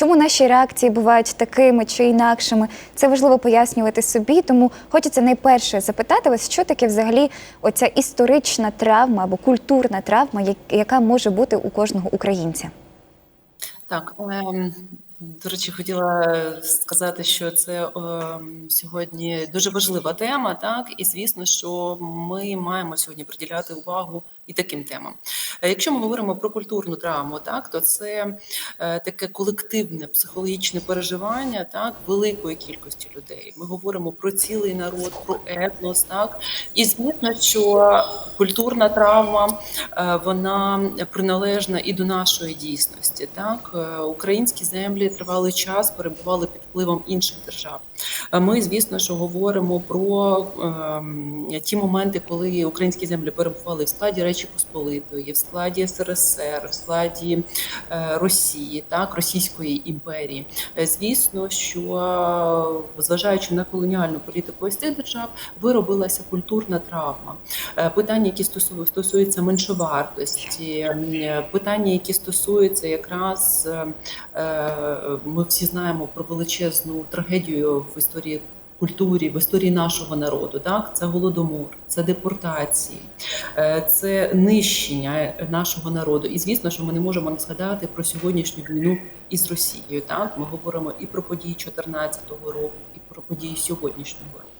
чому наші реакції бувають такими чи інакшими. Це важливо пояснювати собі. Тому хочеться найперше запитати вас, що таке взагалі оця історична травма або культурна травма, яка може бути у кожного українця. Так, ем, до речі, хотіла сказати, що це ем, сьогодні дуже важлива тема, так і звісно, що ми маємо сьогодні приділяти увагу і таким темам. Е, Якщо ми говоримо про культурну травму, так то це е, таке колективне психологічне переживання так великої кількості людей. Ми говоримо про цілий народ, про етнос, так і звісно, що культурна травма е, вона приналежна і до нашої дійсності. Так, українські землі тривалий час перебували під впливом інших держав. Е, Ми, звісно, що говоримо про ем, ті моменти, коли українські землі перебували в складі Речі Посполитої, в складі СРСР, в складі е, Росії, так Російської імперії. Е, Звісно, що е, зважаючи на колоніальну політику ось цих держав, виробилася культурна травма. Е, Питання, які стосу- стосуються меншовартості, питання, які стосуються якраз е, е, ми всі знаємо про величезну трагедію в історії. Культурі в історії нашого народу, так це голодомор, це депортації, е, це нищення нашого народу. І звісно, що ми не можемо не згадати про сьогоднішню війну із Росією. Так ми говоримо і про події 2014 року, і про події сьогоднішнього року.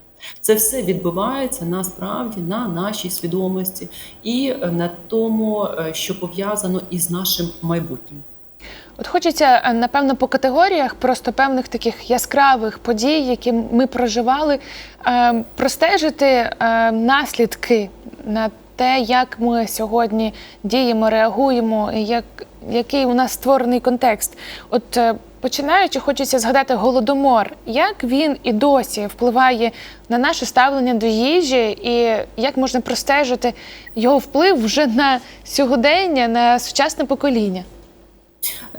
Це все відбувається насправді на нашій свідомості і на тому, е, що пов'язано із нашим майбутнім. От хочеться, е, напевно, по категоріях просто певних таких яскравих подій, які ми проживали, е, простежити е, наслідки на те, як ми сьогодні діємо, реагуємо, як, який у нас створений контекст. От починаючи, хочеться згадати голодомор, як він і досі впливає на наше ставлення до їжі, і як можна простежити його вплив вже на сьогодення, на сучасне покоління.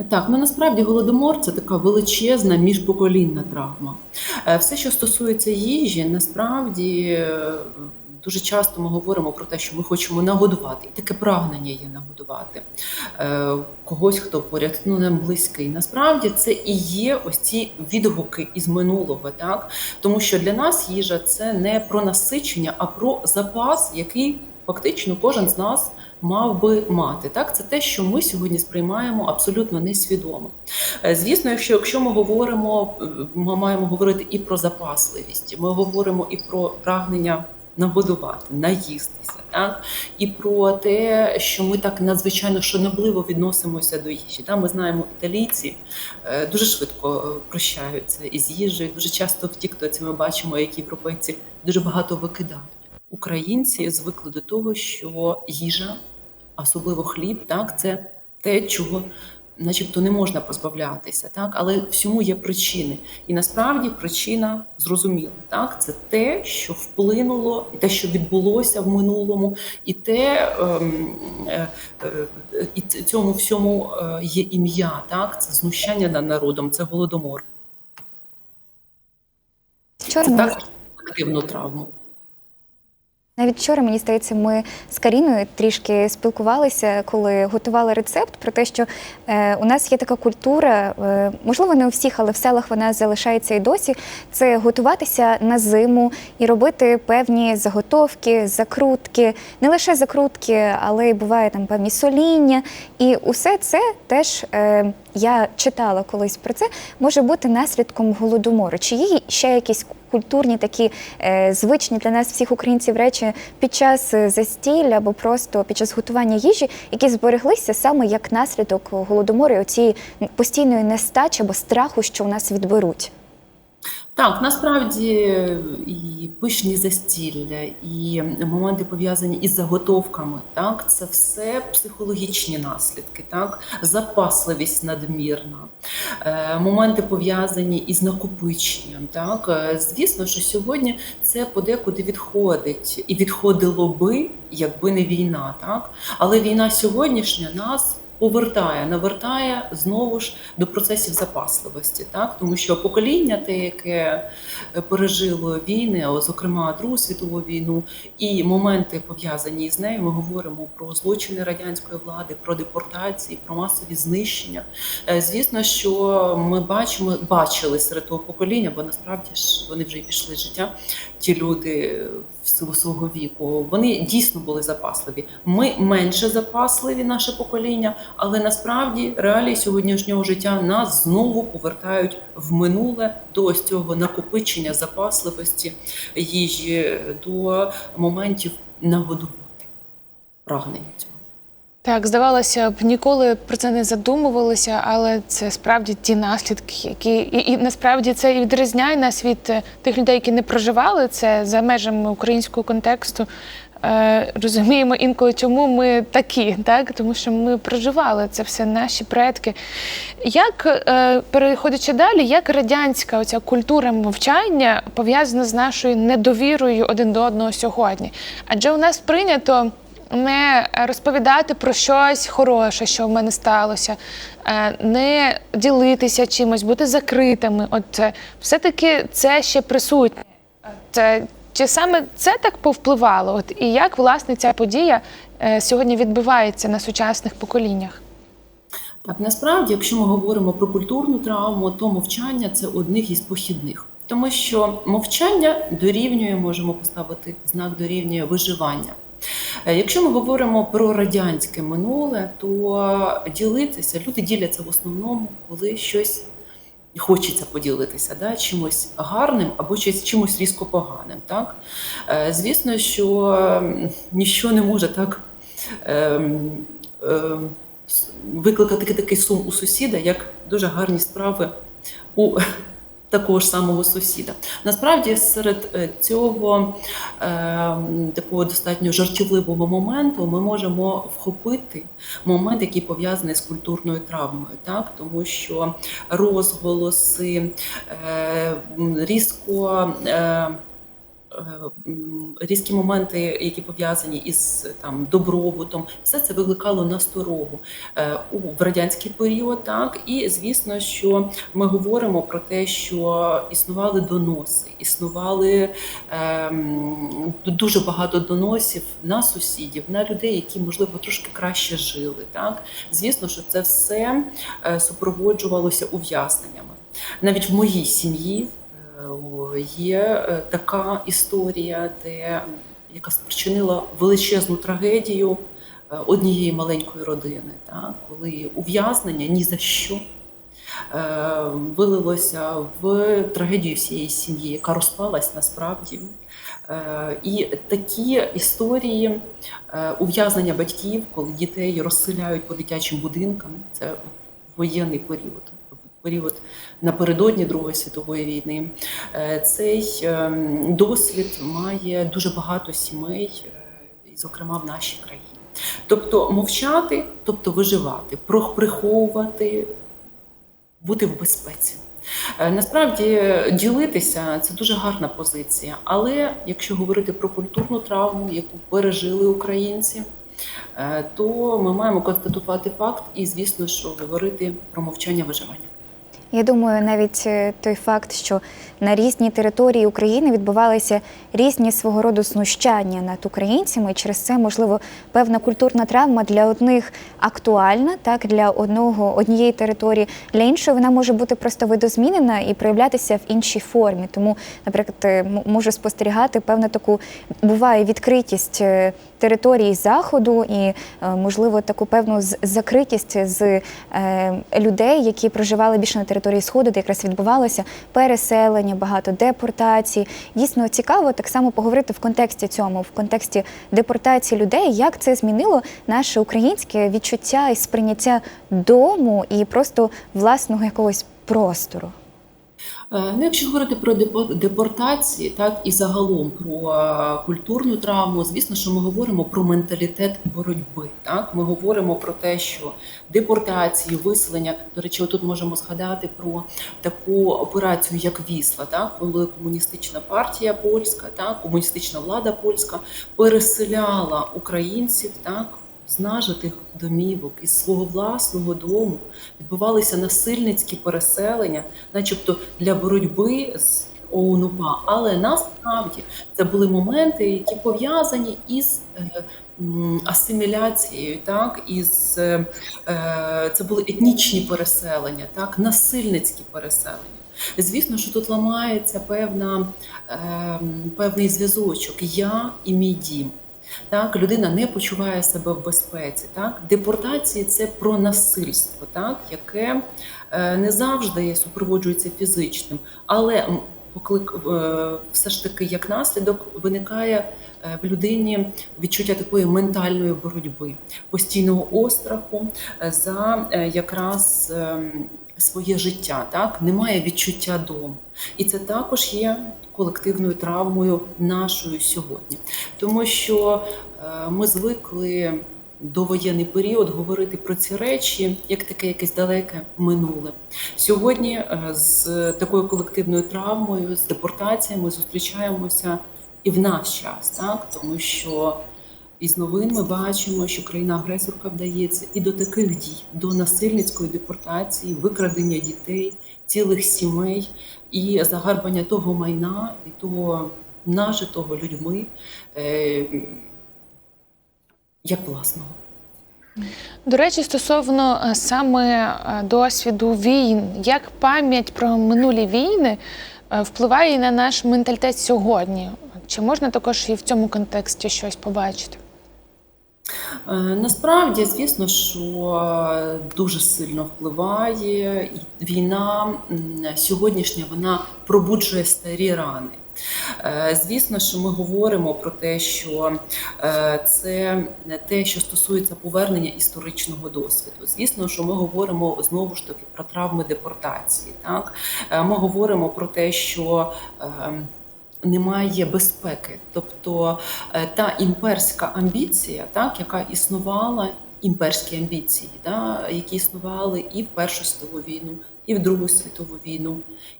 Так, ну насправді голодомор це така величезна міжпоколінна травма. Е, Все, що стосується їжі, насправді е, дуже часто ми говоримо про те, що ми хочемо нагодувати, і таке прагнення є нагодувати е, когось, хто поряд ну, нам близький. Насправді це і є ось ці відгуки із минулого, так тому що для нас їжа це не про насичення, а про запас, який фактично кожен з нас мав би мати. Так, це те, що ми сьогодні сприймаємо абсолютно несвідомо. Е, Звісно, якщо, якщо ми говоримо, е, ми маємо говорити і про запасливість, ми говоримо і про прагнення. Нагодувати, наїстися, так і про те, що ми так надзвичайно шанобливо відносимося до їжі. Та ми знаємо, італійці е, дуже швидко прощаються із їжею. Дуже часто в тіктоці ми бачимо, як європейці дуже багато викидають. Українці звикли до того, що їжа, особливо хліб, так це те, чого начебто не можна позбавлятися, так але всьому є причини, і насправді причина зрозуміла. Так, це те, що вплинуло, і те, що відбулося в минулому, і те ем, е, е, і цьому всьому е, є ім'я. Так, це знущання над народом, це голодомор. Вчора Це також активну травму. Навіть вчора, мені здається, ми з Каріною трішки спілкувалися, коли готували рецепт про те, що е, у нас є така культура, е, можливо, не у всіх, але в селах вона залишається і досі. Це готуватися на зиму і робити певні заготовки, закрутки, не лише закрутки, але й буває там певні соління. І усе це теж е, я читала колись про це, може бути наслідком голодомору. Чи є ще якісь культурні такі е, звичні для нас всіх українців речі під час е, застілля або просто під час готування їжі, які збереглися саме як наслідок голодомору, і оцієї постійної нестачі або страху, що у нас відберуть. Так, насправді і пишні застілля, і моменти пов'язані із заготовками, так, це все психологічні наслідки, так, запасливість надмірна, е, моменти пов'язані із накопиченням. Так, Е, звісно, що сьогодні це подекуди відходить. І відходило би, якби не війна, так, але війна сьогоднішня нас повертає, навертає знову ж до процесів запасливості, так тому що покоління, те, яке е, пережило війни, зокрема Другу світову війну, і моменти пов'язані з нею, ми говоримо про злочини радянської влади, про депортації, про масові знищення. Е, Звісно, що ми бачимо, бачили серед того покоління, бо насправді ж вони вже й пішли життя. Ті люди в силу свого віку, вони дійсно були запасливі. Ми менше запасливі, наше покоління, але насправді реалії сьогоднішнього життя нас знову повертають в минуле до ось цього накопичення запасливості їжі, до моментів нагодувати прагнення цього. Так, здавалося б, ніколи про це не задумувалися, але це справді ті наслідки, які і, і насправді це і відрізняє нас від тих людей, які не проживали це за межами українського контексту. Е, розуміємо інколи, чому ми такі, так тому що ми проживали це все наші предки. Як е, переходячи далі, як радянська оця культура мовчання пов'язана з нашою недовірою один до одного сьогодні? Адже у нас прийнято не розповідати про щось хороше, що в мене сталося, е, не ділитися чимось, бути закритими. От все-таки це ще присутнє. Це, чи саме це так повпливало? От і як власне ця подія е, сьогодні відбувається на сучасних поколіннях? Так, насправді, якщо ми говоримо про культурну травму, то мовчання це одних із похідних. Тому що мовчання дорівнює, можемо поставити знак дорівнює виживання. Е, Якщо ми говоримо про радянське минуле, то ділитися люди діляться в основному, коли щось хочеться поділитися, да, чимось гарним або чимось різко поганим. Так? Е, Звісно, що нічого ніщо не може так Е, е, викликати такий сум у сусіда, як дуже гарні справи у такого ж самого сусіда. Насправді, серед е, цього ем, такого достатньо жартівливого моменту ми можемо вхопити момент, який пов'язаний з культурною травмою, так тому що розголоси е, різко. Е, різкі моменти, які пов'язані із там добробутом, все це викликало насторогу е, в радянський період. Так і звісно, що ми говоримо про те, що існували доноси, існували ем, дуже багато доносів на сусідів, на людей, які можливо трошки краще жили. Так, звісно, що це все е, супроводжувалося ув'язненнями. Навіть в моїй сім'ї є е, така історія, де яка спричинила величезну трагедію е, однієї маленької родини, так, коли ув'язнення ні за що е, вилилося в трагедію всієї сім'ї, яка розпалась насправді. І такі історії ув'язнення батьків, коли дітей розселяють по дитячим будинкам, це воєнний період, період напередодні Другої світової війни. Е, Цей ем, досвід має дуже багато сімей, е, зокрема в нашій країні. Тобто мовчати, тобто виживати, приховувати, бути в безпеці. Е, Насправді ділитися це дуже гарна позиція. Але якщо говорити про культурну травму, яку пережили українці, то ми маємо констатувати факт і, звісно, що говорити про мовчання виживання. Я думаю, навіть е, той факт, що на різній території України відбувалися різні свого роду знущання над українцями, і через це, можливо, певна культурна травма для одних актуальна, так для одного однієї території, для іншої вона може бути просто видозмінена і проявлятися в іншій формі. Тому, наприклад, е, можу спостерігати певну таку буває відкритість е, території заходу і, е, можливо, таку певну закритість з е, людей, які проживали більше на території сходу, де якраз відбувалося переселення, багато депортацій. Дійсно цікаво так само поговорити в контексті цьому, в контексті депортації людей, як це змінило наше українське відчуття і сприйняття дому і просто власного якогось простору. Е, Ну, якщо говорити про депо- депортації, так і загалом про е, культурну травму, звісно, що ми говоримо про менталітет боротьби. Так, ми говоримо про те, що депортації, виселення. До речі, тут можемо згадати про таку операцію, як Вісла, так, коли комуністична партія польська, так, комуністична влада польська переселяла українців, так. З нажитих домівок, із свого власного дому відбувалися насильницькі переселення, начебто для боротьби з ОУН-УПА. Але насправді це були моменти, які пов'язані із е, асиміляцією, так із е, е, це були етнічні переселення, так насильницькі переселення. Звісно, що тут ламається певна, е, певний зв'язочок я і мій дім. Так, людина не почуває себе в безпеці. Так, депортації це про насильство, так, яке е, не завжди супроводжується фізичним, але поклик е, все ж таки як наслідок виникає е, в людині відчуття такої ментальної боротьби, постійного остраху за якраз ем, своє життя. Так немає відчуття дому, і це також є колективною травмою нашою сьогодні, тому що е, ми звикли. Довоєнний період говорити про ці речі як таке якесь далеке минуле. Сьогодні е, з такою колективною травмою, з депортаціями зустрічаємося і в наш час, так тому що із новин ми бачимо, що країна-агресорка вдається і до таких дій, до насильницької депортації, викрадення дітей, цілих сімей і загарбання того майна і того нажитого людьми е, як власного. До речі, стосовно е, саме е, досвіду війн, як пам'ять про минулі війни е, впливає на наш менталітет сьогодні? Чи можна також і в цьому контексті щось побачити? Е, Насправді, звісно, що е, дуже сильно впливає війна сьогоднішня вона пробуджує старі рани. Е, Звісно, що ми говоримо про те, що це те, що стосується повернення історичного досвіду. Звісно, що ми говоримо знову ж таки про травми депортації. Так ми говоримо про те, що ем, немає безпеки, тобто е, та імперська амбіція, так яка існувала, імперські амбіції, да, які існували і в Першу світову війну, і в Другу світову війну,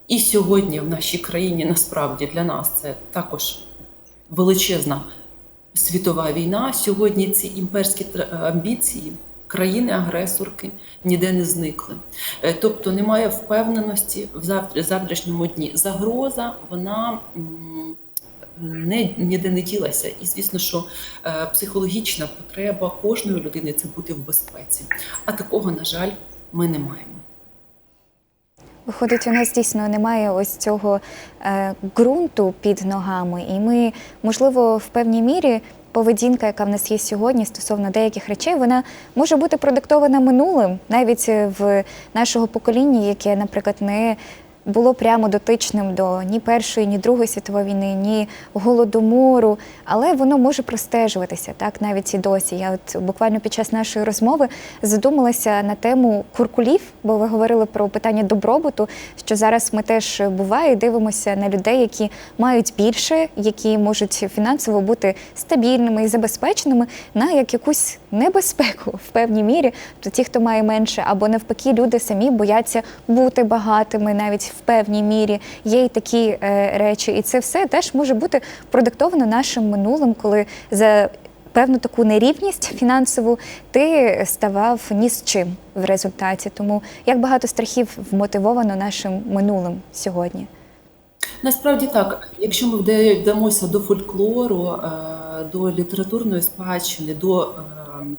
і сьогодні в нашій країні насправді для нас це також величезна світова війна. Сьогодні ці імперські тр- амбіції країни-агресорки ніде не зникли. Е, Тобто немає впевненості в завтра- завтрашньому дні. Загроза вона не ніде не ділася. І звісно, що е, психологічна потреба кожної людини це бути в безпеці. А такого, на жаль, ми не маємо. Виходить, у нас дійсно немає ось цього е, ґрунту під ногами, і ми, можливо, в певній мірі поведінка, яка в нас є сьогодні стосовно деяких речей, вона може бути продиктована минулим, навіть в нашого покоління, яке, наприклад, не було прямо дотичним до ні Першої, ні Другої світової війни, ні голодомору, але воно може простежуватися так навіть і досі. Я от буквально під час нашої розмови задумалася на тему куркулів, бо ви говорили про питання добробуту. Що зараз ми теж буває, дивимося на людей, які мають більше, які можуть фінансово бути стабільними і забезпеченими, на як якусь небезпеку в певній мірі. То ті, хто має менше, або навпаки, люди самі бояться бути багатими, навіть в певній мірі. Є й такі е, речі, і це все теж може бути продиктовано нашим минулим, коли за певну таку нерівність фінансову ти ставав ні з чим в результаті. Тому як багато страхів вмотивовано нашим минулим сьогодні. Насправді так, якщо ми вда- вдамося до фольклору, е, до літературної спадщини, до е,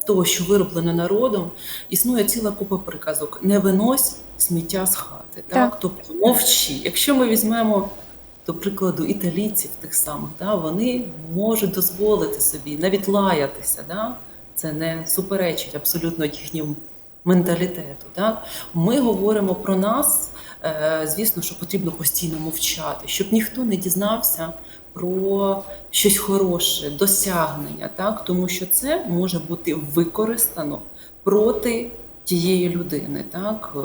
того, що вироблено народом, існує ціла купа приказок: не винось сміття з хати. Так, Так. тобто мовчи. Якщо ми візьмемо до прикладу італійців тих самих, да, вони можуть дозволити собі навіть лаятися. Да? Це не суперечить абсолютно їхньому менталітету. Так? Ми говоримо про нас. Е, Звісно, що потрібно постійно мовчати, щоб ніхто не дізнався про щось хороше, досягнення, так? тому що це може бути використано проти тієї людини, так?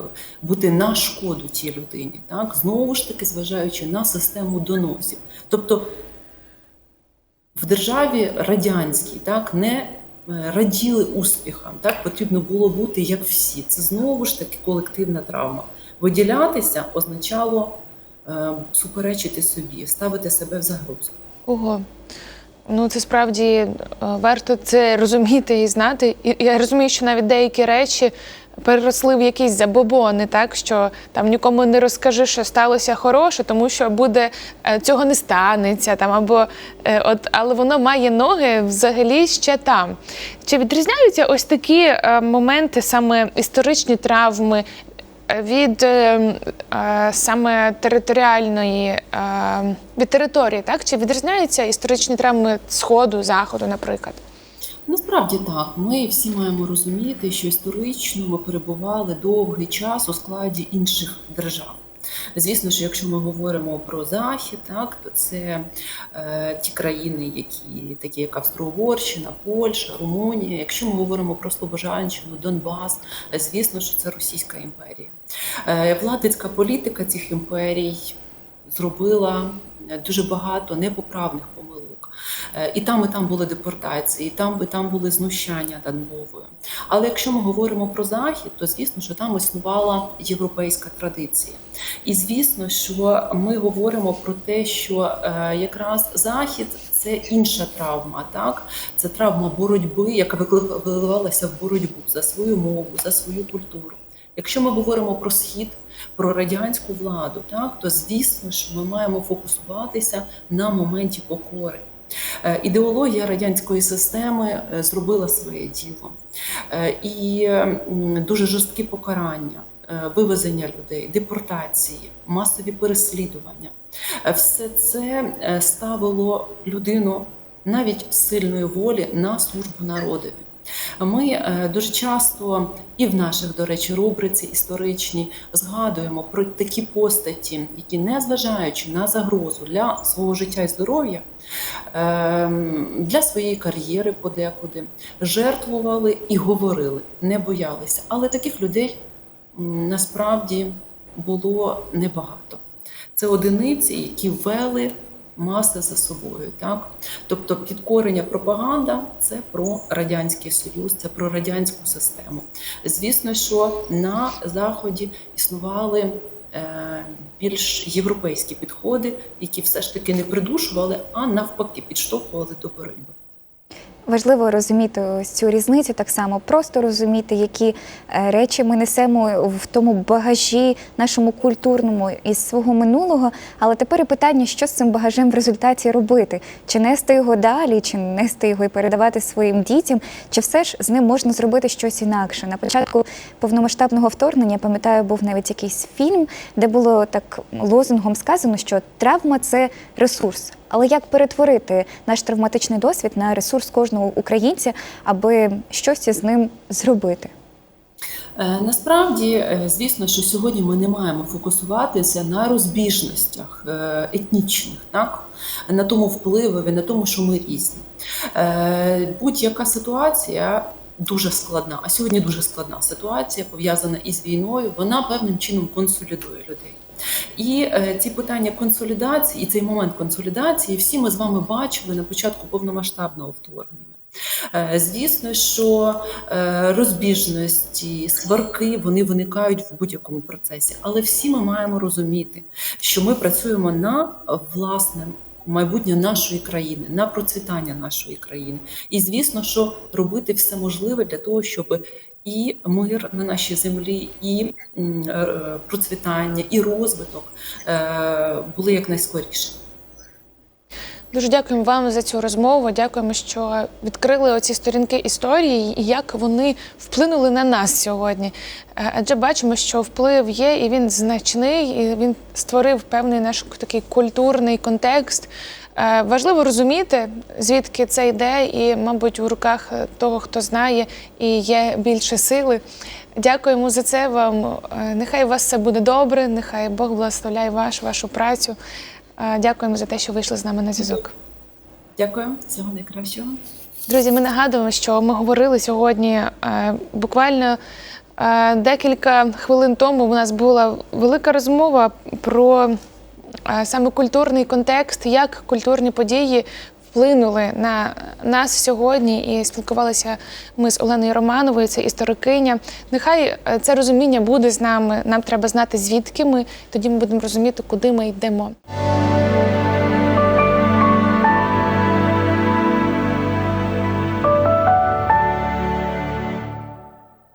бути на шкоду тій людині, так? знову ж таки, зважаючи на систему доносів. Тобто в державі радянській так, не е, раділи успіхам, так потрібно було бути як всі. Це знову ж таки колективна травма. Виділятися означало суперечити собі, ставити себе в загрозу. Ого. Ну, це справді е, варто це розуміти і знати. І я розумію, що навіть деякі речі переросли в якісь забобони, так що там нікому не розкажи, що сталося хороше, тому що буде е, цього не станеться там, або е, от, але воно має ноги взагалі ще там. Чи відрізняються ось такі е, моменти, саме історичні травми? Від е, е, саме територіальної е, від території, так чи відрізняються історичні травми сходу, заходу, наприклад? Насправді так, ми всі маємо розуміти, що історично ми перебували довгий час у складі інших держав. Звісно, що якщо ми говоримо про захід, так то це е, ті країни, які такі як Австро-Угорщина, Польща, Румунія. Якщо ми говоримо про Слобожанщину, Донбас, звісно, що це Російська імперія. Е, Владицька політика цих імперій зробила дуже багато непоправних помилок. Е, І там, і там були депортації, і там, і там були знущання над мовою. Але якщо ми говоримо про захід, то звісно, що там існувала європейська традиція. І звісно, що ми говоримо про те, що е, якраз захід це інша травма, так це травма боротьби, яка виливалася в боротьбу за свою мову, за свою культуру. Якщо ми говоримо про схід, про радянську владу, так то звісно, що ми маємо фокусуватися на моменті покори. Е, Ідеологія радянської системи е, зробила своє діло, Е, і дуже жорсткі покарання, вивезення людей, депортації, масові переслідування. Все це ставило людину навіть сильної волі на службу народові. Ми е, дуже часто і в наших, до речі, рубриці історичній згадуємо про такі постаті, які, незважаючи на загрозу для свого життя і здоров'я, ем, для своєї кар'єри подекуди жертвували і говорили, не боялися. Але таких людей насправді було небагато. Це одиниці, які вели маси за собою. Так? Тобто підкорення пропаганда це про Радянський Союз, це про радянську систему. Звісно, що на Заході існували е, більш європейські підходи, які все ж таки не придушували, а навпаки підштовхували до боротьби. Важливо розуміти ось цю різницю так само, просто розуміти, які е, речі ми несемо в тому багажі нашому культурному із свого минулого. Але тепер і питання, що з цим багажем в результаті робити? Чи нести його далі, чи нести його і передавати своїм дітям, чи все ж з ним можна зробити щось інакше? На початку повномасштабного вторгнення, пам'ятаю, був навіть якийсь фільм, де було так лозунгом сказано, що травма це ресурс. Але як перетворити наш травматичний досвід на ресурс кожного українця, аби щось із ним зробити? Е, Насправді, е, звісно, що сьогодні ми не маємо фокусуватися на розбіжностях е, етнічних, так? на тому впливові, на тому, що ми різні. Будь-яка ситуація дуже складна, а сьогодні дуже складна ситуація, пов'язана із війною, вона певним чином консолідує людей. І е, ці питання консолідації, і цей момент консолідації всі ми з вами бачили на початку повномасштабного вторгнення. Е, Звісно, що е, розбіжності, сварки вони виникають в будь-якому процесі, але всі ми маємо розуміти, що ми працюємо на власне майбутнє нашої країни, на процвітання нашої країни. І звісно, що робити все можливе для того, щоб і мир на нашій землі, і е, процвітання, і розвиток були були якнайскоріше. Дуже дякуємо вам за цю розмову. Дякуємо, що відкрили оці сторінки історії і як вони вплинули на нас сьогодні. Е, Адже бачимо, що вплив є, і він значний, і він створив певний наш такий культурний контекст. Е, Важливо розуміти, звідки це йде, і, мабуть, у руках того, хто знає, і є більше сили. Дякуємо за це вам. Е, Нехай у вас все буде добре, нехай Бог благословляє ваш, вашу працю. Дякуємо за те, що вийшли з нами на зв'язок. Дякую, всього найкращого. Друзі, ми нагадуємо, що ми говорили сьогодні е, буквально е, декілька хвилин тому. У нас була велика розмова про е, саме культурний контекст, як культурні події вплинули на нас сьогодні. І спілкувалися ми з Оленою Романовою, це історикиня. Нехай це розуміння буде з нами. Нам треба знати, звідки ми. Тоді ми будемо розуміти, куди ми йдемо.